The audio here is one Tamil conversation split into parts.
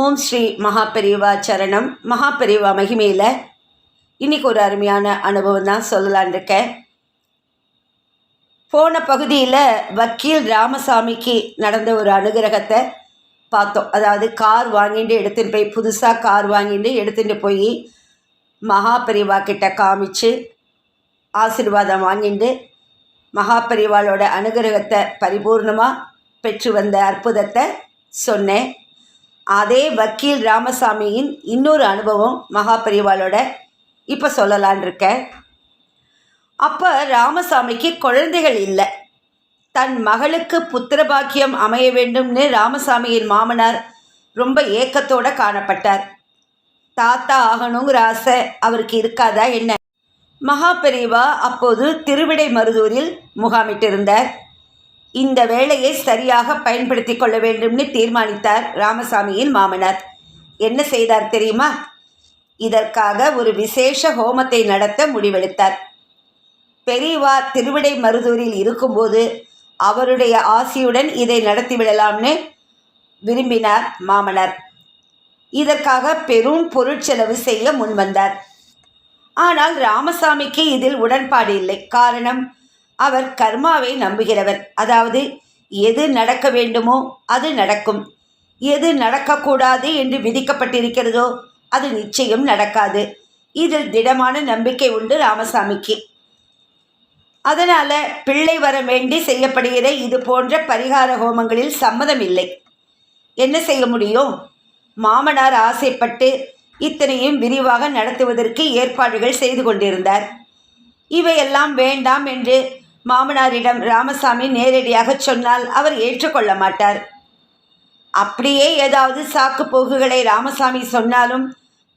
ஓம் ஸ்ரீ மகாபெரிவா சரணம். மகாபெரிவா மகிமையில் இன்றைக்கி ஒரு அருமையான அனுபவம் தான் சொல்லலான் இருக்கேன். போன பகுதியில் வக்கீல் ராமசாமிக்கு நடந்த ஒரு அனுகிரகத்தை பார்த்தோம். அதாவது கார் வாங்கிட்டு எடுத்துகிட்டு போய் புதுசாக கார் வாங்கிட்டு எடுத்துகிட்டு போய் மகாபெரிவா கிட்ட காமிச்சு ஆசீர்வாதம் வாங்கிட்டு மகாபெரிவாளோட அனுகிரகத்தை பரிபூர்ணமாக பெற்று வந்த அற்புதத்தை சொன்னேன். அதே வக்கீல் ராமசாமியின் இன்னொரு அனுபவம் மகாபெரிவாளோட இப்போ சொல்லலான் இருக்கேன். அப்போ ராமசாமிக்கு குழந்தைகள் இல்லை. தன் மகளுக்கு புத்திரபாக்கியம் அமைய வேண்டும்னு ராமசாமியின் மாமனார் ரொம்ப ஏக்கத்தோடு காணப்பட்டார். தாத்தா ஆகணுங்கிற ஆசை அவருக்கு இருக்காதா என்ன? மகாபெரிவா அப்போது திருவிடை மருதூரில் முகாமிட்டிருந்தார். இந்த வேலையை சரியாக பயன்படுத்தி கொள்ள வேண்டும்னு தீர்மானித்தார் ராமசாமியின் மாமனார். என்ன செய்தார் தெரியுமா? இதற்காக ஒரு விசேஷ ஹோமத்தை நடத்த முடிவெடுத்தார். பெரியவா திருவிடை மருதூரில் இருக்கும்போது அவருடைய ஆசியுடன் இதை நடத்திவிடலாம்னு விரும்பினார் மாமனார். இதற்காக பெரும் பொருட்செலவு செய்ய முன்வந்தார். ஆனால் ராமசாமிக்கு இதில் உடன்பாடு இல்லை. காரணம் அவர் கர்மாவை நம்புகிறவர். அதாவது எது நடக்க வேண்டுமோ அது நடக்கும். எது நடக்கக்கூடாது என்று விதிக்கப்பட்டிருக்கிறதோ அது நிச்சயம் நடக்காது. இதில் திடமான நம்பிக்கை உண்டு ராமசாமிக்கு. அதனால் பிள்ளை வர வேண்டி செய்யப்படுகிற இது போன்ற பரிகார ஹோமங்களில் சம்மதம் இல்லை என்ன செய்ய முடியும்? மாமனார் ஆசைப்பட்டு இத்தனையும் விரிவாக நடத்துவதற்கு ஏற்பாடுகள் செய்து கொண்டிருந்தார். இவையெல்லாம் வேண்டாம் என்று மாமனாரிடம் ராமசாமி நேரடியாக சொன்னால் அவர் ஏற்றுக்கொள்ள மாட்டார் அப்படியே ஏதாவது சாக்கு போக்குகளை ராமசாமி சொன்னாலும்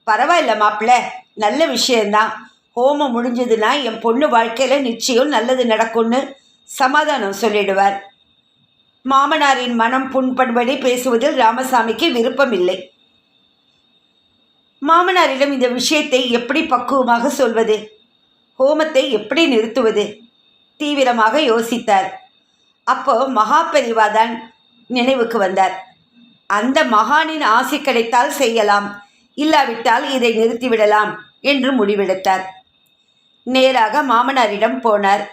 பரவாயில்ல மாப்பிள்ள நல்ல விஷயந்தான். ஹோமம் முடிஞ்சதுன்னா என் பொண்ணு வாழ்க்கையில் நிச்சயம் நல்லது நடக்கும்னு சமாதானம் சொல்லிடுவார் மாமனாரின் மனம் புண்படுபடி பேசுவதில் ராமசாமிக்கு விருப்பமில்லை. மாமனாரிடம் இந்த விஷயத்தை எப்படி பக்குவமாக சொல்வது? ஹோமத்தை எப்படி நிறுத்துவது? தீவிரமாக யோசித்தார். அப்போ மகாபெரிவா தான் நினைவுக்கு வந்தார். அந்த மகானின் ஆசை கிடைத்தால் செய்யலாம். இல்லாவிட்டால் இதை நிறுத்திவிடலாம் என்று முடிவெடுத்தார். நேராக மாமனாரிடம் போனார்.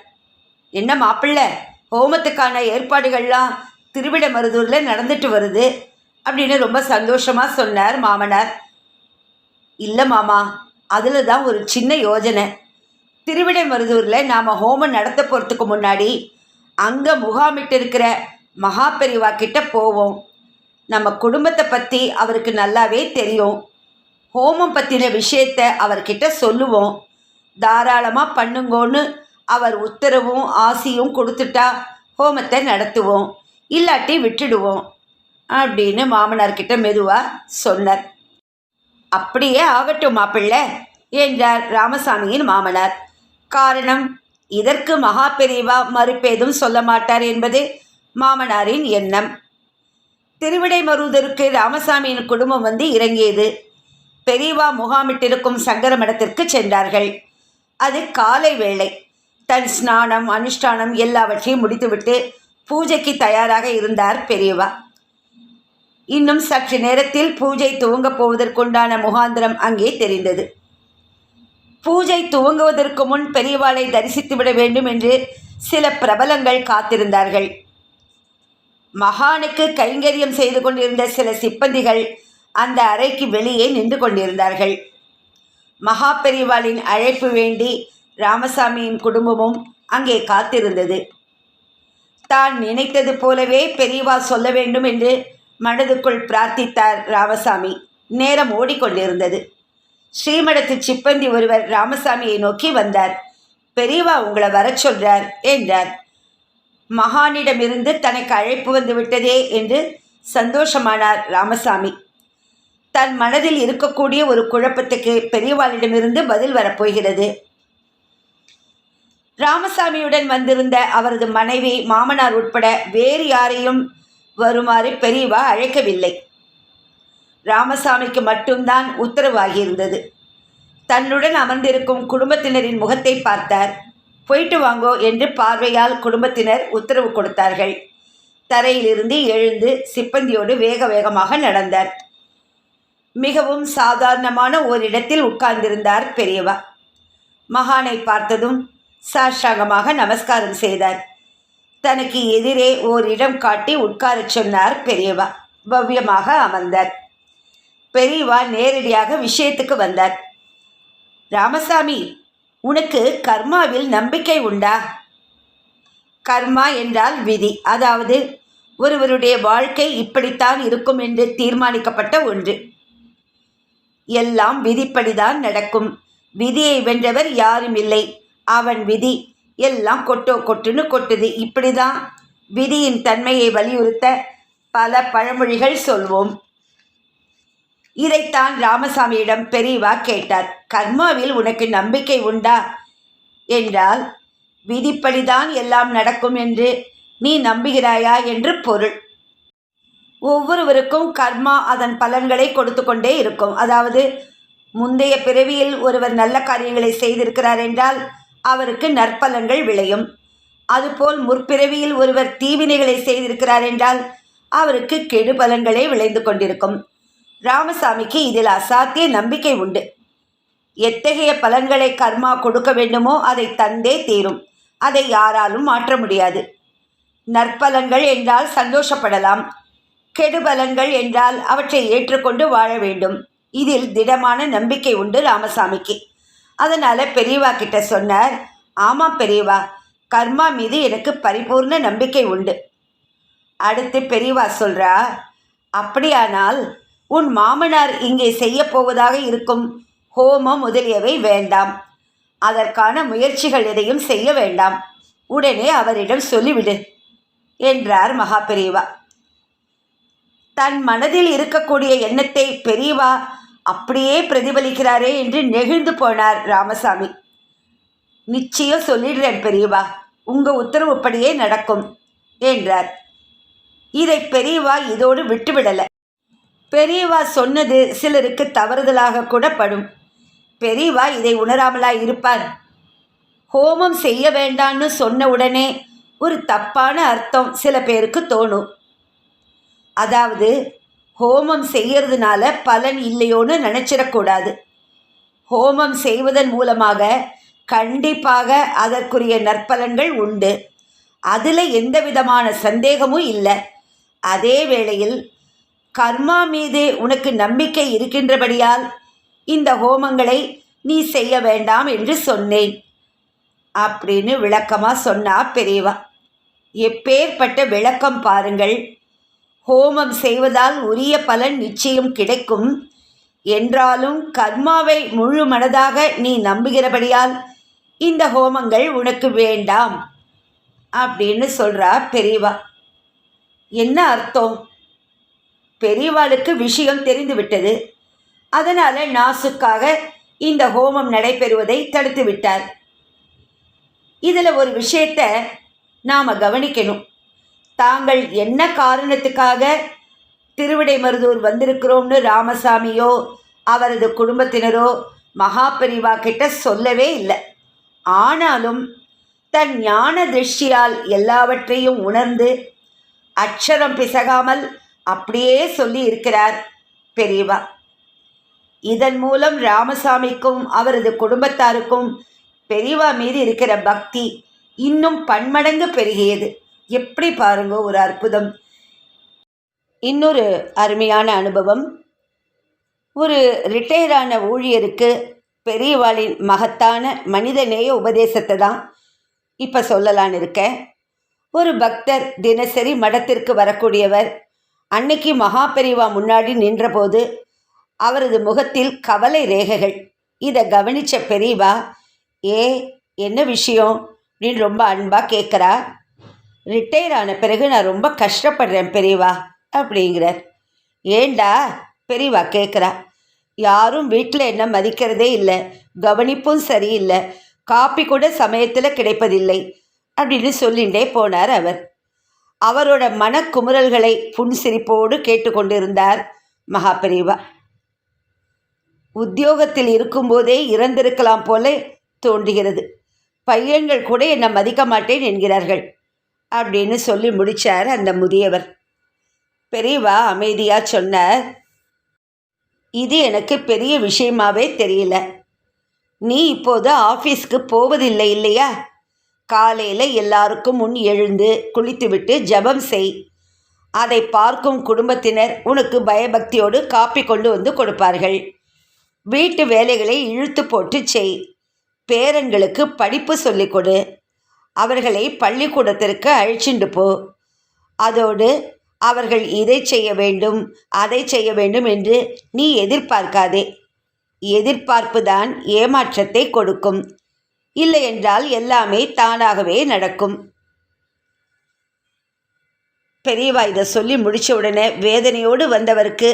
என்ன மாப்பிள்ள ஹோமத்துக்கான ஏற்பாடுகள்லாம் திருவிடமருதூரில் நடந்துட்டு வருது அப்படின்னு ரொம்ப சந்தோஷமாக சொன்னார் மாமனார். இல்லை மாமா அதில் தான் ஒரு சின்ன யோஜனை. திருவிடைமருதூரில் நாம் ஹோமம் நடத்த போகிறதுக்கு முன்னாடி அங்கே முகாமிட்டு இருக்கிற மகாபெரிவா கிட்ட போவோம். நம்ம குடும்பத்தை பற்றி அவருக்கு நல்லாவே தெரியும். ஹோமம் பற்றின விஷயத்த அவர்கிட்ட சொல்லுவோம். தாராளமாக பண்ணுங்கோன்னு அவர் உத்தரவும் ஆசியும் கொடுத்துட்டா ஹோமத்தை நடத்துவோம். இல்லாட்டி விட்டுடுவோம் அப்படின்னு மாமனார்கிட்ட மெதுவாக சொன்னார். அப்படியே ஆகட்டும் மாப்பிள்ளை என்றார் ராமசாமியின் மாமனார். காரணம் இதற்கு மகா பெரியவா மறுப்பேதும் சொல்ல மாட்டார் என்பது மாமனாரின் எண்ணம். திருவிடைமருதருக்கு ராமசாமியின் குடும்பம் வந்து இறங்கியது. பெரியவா முகாமிட்டிருக்கும் சங்கர மடத்திற்கு சென்றார்கள். அது காலை வேளை. தன் ஸ்நானம் அனுஷ்டானம் எல்லாவற்றையும் முடித்துவிட்டு பூஜைக்கு தயாராக இருந்தார் பெரியவா. இன்னும் சற்று நேரத்தில் பூஜை துவங்கப் போவதற்குண்டான முகாந்திரம் அங்கே தெரிந்தது. பூஜை துவங்குவதற்கு முன் பெரியவாளை தரிசித்துவிட வேண்டும் என்று சில பிரபலங்கள் காத்திருந்தார்கள். மகானுக்கு கைங்கரியம் செய்து கொண்டிருந்த சில சிப்பந்திகள் அந்த அறைக்கு வெளியே நின்று கொண்டிருந்தார்கள். மகா பெரியவாளின் அழைப்பு வேண்டி ராமசாமியின் குடும்பமும் அங்கே காத்திருந்தது. தான் நினைத்தது போலவே பெரியவா சொல்ல வேண்டும் என்று மனதுக்குள் பிரார்த்தித்தார் ராமசாமி. நேரம் ஓடிக்கொண்டிருந்தது. ஸ்ரீமடத்து சிப்பந்தி ஒருவர் ராமசாமியை நோக்கி வந்தார். பெரியவா உங்களை வரச் சொல்றார் என்றார். மகானிடமிருந்து தனக்கு அழைப்பு வந்து விட்டதே என்று சந்தோஷமானார் ராமசாமி. தன் மனதில் இருக்கக்கூடிய ஒரு குழப்பத்துக்கு பெரியவாளிடமிருந்து பதில் வரப்போகிறது ராமசாமியுடன் வந்திருந்த அவரது மனைவி மாமனார் உட்பட வேறு யாரையும் வருமாறு பெரியவா அழைக்கவில்லை. ராமசாமிக்கு மட்டும்தான் உத்தரவாகியிருந்தது. தன்னுடன் அமர்ந்திருக்கும் குடும்பத்தினரின் முகத்தை பார்த்தார். போயிட்டு வாங்கோ என்று பார்வையால் குடும்பத்தினர் உத்தரவு கொடுத்தார்கள். தரையிலிருந்து எழுந்து சிப்பந்தியோடு வேக வேகமாக நடந்தார். மிகவும் சாதாரணமான ஓரிடத்தில் உட்கார்ந்திருந்தார் பெரியவா. மகானை பார்த்ததும் சாஷ்டாங்கமாக நமஸ்காரம் செய்தார். தனக்கு எதிரே ஓரிடம் காட்டி உட்காரச் சொன்னார் பெரியவா. பவ்யமாக அமர்ந்தார். பெரியவா நேரடியாக விஷயத்துக்கு வந்தார். ராமசாமி உனக்கு கர்மாவில் நம்பிக்கை உண்டா? கர்மா என்றால் விதி. அதாவது ஒருவருடைய வாழ்க்கை இப்படித்தான் இருக்கும் என்று தீர்மானிக்கப்பட்ட ஒன்று. எல்லாம் விதிப்படிதான் நடக்கும். விதியை வென்றவர் யாரும் இல்லை. அவன் விதி எல்லாம் கொட்டோ கொட்டுன்னு கொட்டுது. இப்படிதான் விதியின் தன்மையை வலியுறுத்த பல பழமொழிகள் சொல்வோம். இதைத்தான் ராமசாமியிடம் பெரியவா கேட்டார். கர்மாவில் உனக்கு நம்பிக்கை உண்டா? என்றால் விதிப்படிதான் எல்லாம் நடக்கும் என்று நீ நம்புகிறாயா என்று பொருள். ஒவ்வொருவருக்கும் கர்மா அதன் பலன்களை கொடுத்து கொண்டே இருக்கும். அதாவது முந்தைய பிறவியில் ஒருவர் நல்ல காரியங்களை செய்திருக்கிறார் என்றால் அவருக்கு நற்பலன்கள் விளையும். அதுபோல் முற்பிறவியில் ஒருவர் தீவினைகளை செய்திருக்கிறார் என்றால் அவருக்கு கெடுபலன்களே விளைந்து கொண்டிருக்கும். ராமசாமிக்கு இதில் அசாத்திய நம்பிக்கை உண்டு. எத்தகைய பலன்களை கர்மா கொடுக்க வேண்டுமோ அதை தந்தே தீரும். அதை யாராலும் மாற்ற முடியாது. நற்பலன்கள் என்றால் சந்தோஷப்படலாம். கெடுபலன்கள் என்றால் அவற்றை ஏற்றுக்கொண்டு வாழ வேண்டும். இதில் திடமான நம்பிக்கை உண்டு ராமசாமிக்கு. அதனால் பெரியவா கிட்ட சொன்னார் ஆமாம் பெரியவா கர்மா மீது எனக்கு பரிபூர்ண நம்பிக்கை உண்டு. அடுத்து பெரியவா சொல்கிறா அப்படியானால் உன் மாமனார் இங்கே செய்யப் போவதாக இருக்கும். ஹோமம் முதலியவை வேண்டாம். அதற்கான முயற்சிகள் எதையும் செய்ய வேண்டாம். உடனே அவரிடம் சொல்லிவிடு என்றார் மகா பெரியவா தன் மனதில் இருக்கக்கூடிய எண்ணத்தை பெரியவா அப்படியே பிரதிபலிக்கிறாரே என்று நெகிழ்ந்து போனார் ராமசாமி. நிச்சயம் சொல்லிடுறேன் பெரியவா உங்கள் உத்தரவுப்படியே நடக்கும் என்றார். இதை பெரியவா இதோடு விட்டுவிடலை. பெரியவா சொன்னது சிலருக்கு தவறுதலாக கூட படும். பெரியவா இதை உணராமலா இருப்பார். ஹோமம் செய்ய வேண்டான்னு சொன்ன உடனே ஒரு தப்பான அர்த்தம் சில பேருக்கு தோணும். அதாவது ஹோமம் செய்யறதுனால பலன் இல்லையோன்னு நினச்சிடக்கூடாது ஹோமம் செய்வதன் மூலமாக கண்டிப்பாக அதற்குரிய நற்பலன்கள் உண்டு. அதில் எந்த விதமான சந்தேகமும் இல்லை. அதே வேளையில் கர்மா மீது உனக்கு நம்பிக்கை இருக்கின்றபடியால் இந்த ஹோமங்களை நீ செய்ய வேண்டாம் என்று சொன்னேன். அப்படின்னு விளக்கமாக சொன்னா பெரியவா. எப்பேற்பட்ட விளக்கம் பாருங்கள். ஹோமம் செய்வதால் உரிய பலன் நிச்சயம் கிடைக்கும். என்றாலும் கர்மாவை முழு மனதாக நீ நம்புகிறபடியால் இந்த ஹோமங்கள் உனக்கு வேண்டாம். அப்படின்னு சொல்கிறா பெரியவா. என்ன அர்த்தம்? பெரியவாளுக்கு விஷயம் தெரிந்துவிட்டது. அதனால் நாசுக்காக இந்த ஹோமம் நடைபெறுவதை தடுத்து விட்டார். இதில் ஒரு விஷயத்தை நாம் கவனிக்கணும். தாங்கள் என்ன காரணத்துக்காக திருவிடைமருதூர் வந்திருக்கிறோம்னு ராமசாமியோ அவரது குடும்பத்தினரோ மகாபெரிவா கிட்ட சொல்லவே இல்லை. ஆனாலும் தன் ஞான திருஷ்டியால் எல்லாவற்றையும் உணர்ந்து அக்ஷரம் பிசகாமல் அப்படியே சொல்லி இருக்கிறார் பெரியவா. இதன் மூலம் ராமசாமிக்கும் அவரது குடும்பத்தாருக்கும் பெரியவா மீது இருக்கிற பக்தி இன்னும் பன்மடங்கு பெருகியது. எப்படி பாருங்க ஒரு அற்புதம். இன்னொரு அருமையான அனுபவம். ஒரு ரிட்டையரான ஊழியருக்கு பெரியவாளின் மகத்தான மனிதநேய உபதேசத்தை தான் இப்போ சொல்லலான்னு இருக்கேன். ஒரு பக்தர் தினசரி மடத்திற்கு வரக்கூடியவர். அன்னைக்கு மகா பெரிவா முன்னாடி நின்றபோது அவரது முகத்தில் கவலை ரேகைகள். இதை கவனித்த பெரியவா ஏ என்ன விஷயம்? நீ ரொம்ப அன்பாக கேட்குறா ரிட்டையர் ஆன பிறகு நான் ரொம்ப கஷ்டப்படுறேன் பெரியவா அப்படிங்கிறார். ஏண்டா? பெரியவா கேட்குறா யாரும் வீட்டில் என்ன மதிக்கிறதே இல்லை கவனிப்பும் சரியில்லை காப்பி கூட சமயத்தில் கிடைப்பதில்லை அப்படின்னு சொல்லிகிட்டே போனார் அவர். அவரோட மனக்குமுறல்களை புன்சிரிப்போடு கேட்டுக்கொண்டிருந்தார் மகாபெரிவா உத்தியோகத்தில் இருக்கும்போதே இறந்திருக்கலாம் போல தோன்றுகிறது. பையன்கள் கூட என்னை மதிக்க மாட்டேன் என்கிறார்கள் அப்படின்னு சொல்லி முடித்தார் அந்த முதியவர். பெரியவா அமைதியாக சொன்னார் இது எனக்கு பெரிய விஷயமாவே தெரியல. நீ இப்போது ஆஃபீஸ்க்கு போவதில்லை இல்லையா? காலையில் எல்லாருக்கும் முன் எழுந்து குளித்துவிட்டு ஜெபம் செய். அதை பார்க்கும் குடும்பத்தினர் உனக்கு பயபக்தியோடு காப்பி கொண்டு வந்து கொடுப்பார்கள். வீட்டு வேலைகளை இழுத்து போட்டு செய். பேரன்களுக்கு படிப்பு சொல்லிக் கொடு. அவர்களை பள்ளிக்கூடத்திற்கு அழைச்சிண்டு போ. அதோடு அவர்கள் இதை செய்ய வேண்டும் அதை செய்ய வேண்டும் என்று நீ எதிர்பார்க்காதே. எதிர்பார்ப்பு தான் ஏமாற்றத்தை கொடுக்கும். இல்லை என்றால் எல்லாமே தானாகவே நடக்கும். பெரியவா இதை சொல்லி முடிச்ச உடனே வேதனையோடு வந்தவருக்கு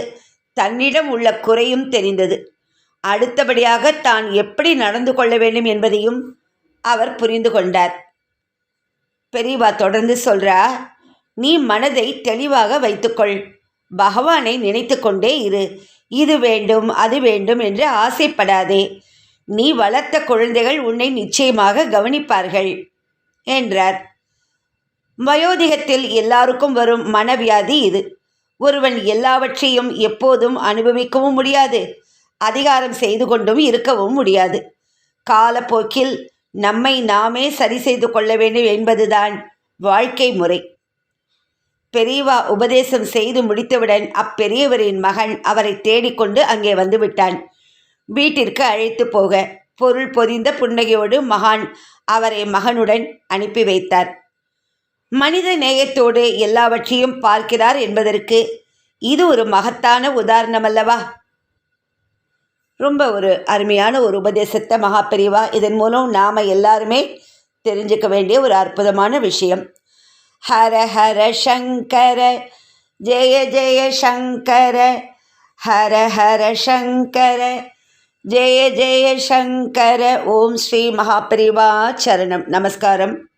தன்னிடம் உள்ள குறையும் தெரிந்தது. அடுத்தபடியாக தான் எப்படி நடந்து கொள்ள வேண்டும் என்பதையும் அவர் புரிந்து கொண்டார். பெரியவா தொடர்ந்து சொல்றா நீ மனதை தெளிவாக வைத்துக்கொள். பகவானை நினைத்து கொண்டே இரு. இது வேண்டும் அது வேண்டும் என்று ஆசைப்படாதே. நீ வளர்த்த குழந்தைகள் உன்னை நிச்சயமாக கவனிப்பார்கள் என்றார். வயோதிகத்தில் எல்லாருக்கும் வரும் மனவியாதி இது. ஒருவன் எல்லாவற்றையும் எப்போதும் அனுபவிக்கவும் முடியாது அதிகாரம் செய்து கொண்டும் இருக்கவும் முடியாது. காலப்போக்கில் நம்மை நாமே சரி செய்து கொள்ள வேண்டும் என்பதுதான் வாழ்க்கை முறை. பெரியவா உபதேசம் செய்து முடித்தவுடன் அப்பெரியவரின் மகன் அவரை தேடிக்கொண்டு அங்கே வந்துவிட்டான் வீட்டிற்கு அழைத்து போக பொருள் பொதிந்த புன்னகையோடு மகான் அவரை மகனுடன் அனுப்பி வைத்தார். மனித நேயத்தோடு எல்லாவற்றையும் பார்க்கிறார் என்பதற்கு இது ஒரு மகத்தான உதாரணம் அல்லவா ரொம்ப ஒரு அருமையான ஒரு உபதேசத்தை மகாபெரிவா. இதன் மூலம் நாம் எல்லாருமே தெரிஞ்சுக்க வேண்டிய ஒரு அற்புதமான விஷயம். ஹர ஹர சங்கர ஜெய ஜெய சங்கர ஹர ஹர சங்கர ஜெய ஜெய சங்கர ஓம் ஸ்ரீ மகாபெரிவா சரணம். நமஸ்காரம்.